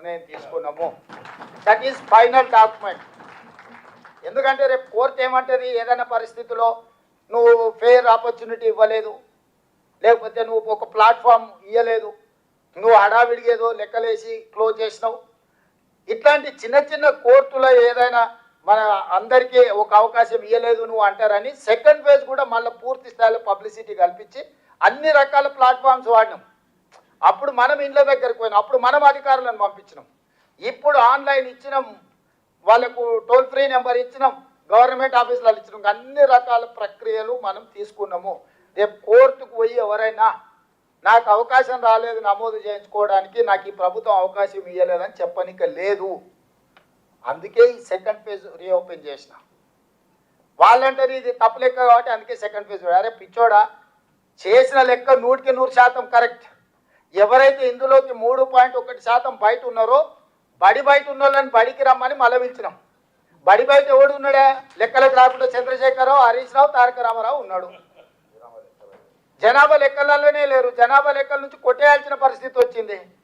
నిర్ణయం తీసుకున్నాము. That is final document ఎందుకంటే రేపు కోర్టు ఏమంటుంది? ఏదైనా పరిస్థితిలో నువ్వు ఫెయిర్ ఆపర్చునిటీ ఇవ్వలేదు. లేకపోతే నువ్వు ఒక ప్లాట్ఫామ్ ఇవ్వలేదు నువ్వు హడావిడిగేదో లెక్కలేసి క్లోజ్ చేసినావు. ఇట్లాంటి చిన్న చిన్న కోర్టులో ఏదైనా మన అందరికీ ఒక అవకాశం ఇవ్వలేదు నువ్వు అంటారని సెకండ్ ఫేజ్ కూడా మళ్ళీ పూర్తి స్థాయిలో పబ్లిసిటీ కల్పించి అన్ని రకాల ప్లాట్ఫామ్స్ వాడినాం. అప్పుడు మనం ఇండ్ల దగ్గరికి పోయినాం. అప్పుడు మనం అధికారులను పంపించినాం. ఇప్పుడు ఆన్లైన్ ఇచ్చినాం. వాళ్ళకు టోల్ ఫ్రీ నెంబర్ ఇచ్చినాం. గవర్నమెంట్ ఆఫీసులలో ఇచ్చినాం. అన్ని రకాల ప్రక్రియలు మనం తీసుకున్నాము. రేపు కోర్టుకు పోయి ఎవరైనా నాకు అవకాశం రాలేదు నమోదు చేయించుకోవడానికి నాకు ఈ ప్రభుత్వం అవకాశం ఇవ్వలేదని చెప్పనిక లేదు. అందుకే ఈ సెకండ్ ఫేజ్ రీఓపెన్ చేసిన. వాళ్ళంటారు ఇది తప్పు లెక్క కాబట్టి అందుకే సెకండ్ ఫేజ్. అరే పిచ్చోడా చేసిన లెక్క నూటికి నూరు శాతం కరెక్ట్. ఎవరైతే ఇందులోకి మూడు పాయింట్ ఒకటి శాతం బయట ఉన్నారో బడి బయట ఉన్న వాళ్ళని బడికి రమ్మని మలవించినాం. బడి బయట ఎవడు ఉన్నాడా? లెక్కలకు రాకుండా చంద్రశేఖరరావు హరీష్ రావు తారక రామారావు ఉన్నాడు. జనాభా లెక్కలలోనే లేరు. జనాభా లెక్కల నుంచి కొట్టేయాల్సిన పరిస్థితి వచ్చింది.